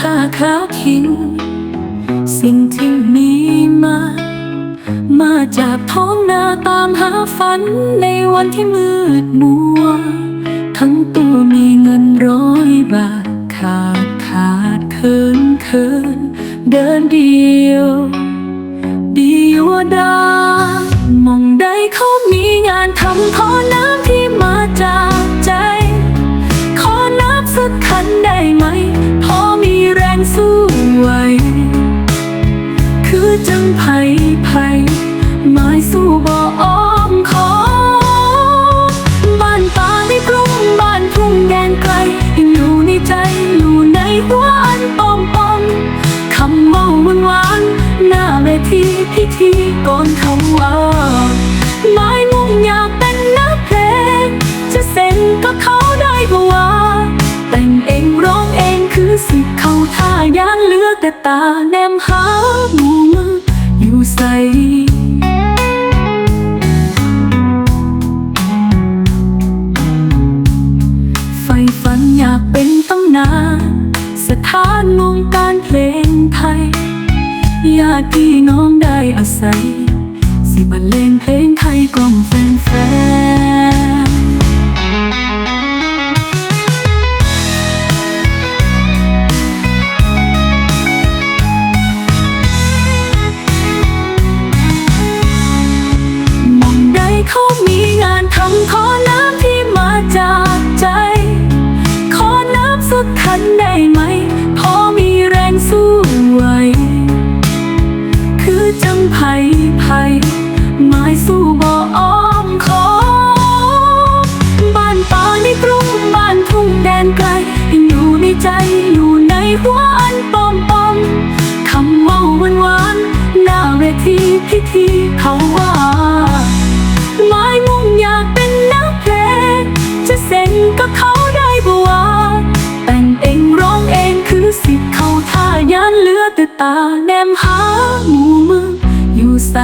ค้าคิง สิ่งที่มีมา มาจากท้องนาตามหาฝันในวันที่มืดมัว ทั้งตัวมีเงินร้อยบาท ขาดขาดเคินเคินเดินเดียว ดีวดามองได้เขามีงานทำขอน้ำ สู้ไหว คือจังไผ่ไผ่ไม้สู้บ่อ้อมขอบ้านป่าในกรุงบ้านทุ่งแดนไกลยังอยู่ในใจอยู่ในหัวอันปอมปอมคำเมาหวานหวานหน้าเวทีพิธีก่อนคำว่าไม้มุ่งอยากเป็นนักเพลง จะเซ็นก็เขาได้บ่ว่าแต่งเองร้องเองคือสิเขา ท่ายานเลือแต่ตาแนมหาหมูมืออยู่ใสไฟฝันอยากเป็นตำนานสถานวงการเพลงไทยญาติพี่น้องได้อาศัย สิบรรเลงเพลงไทยกล่อมแฟน งานทำขอน้ำที่มาจากใจ ขอน้ำสักคันได้ไหม พอมีแรงสู้ไหว คือจังไผ่ไผ่ไม้สู้บ่อ้อมขอ บ้านป่าในกรุงบ้านทุ่งแดนไกลยังอยู่ในใจอยู่ในหัวอันปอมปอมคำเว่าหวานหวานหน้าเวทีพิธีเขาว่า ต่ตาแนมหาหมู่มืออยู่ใส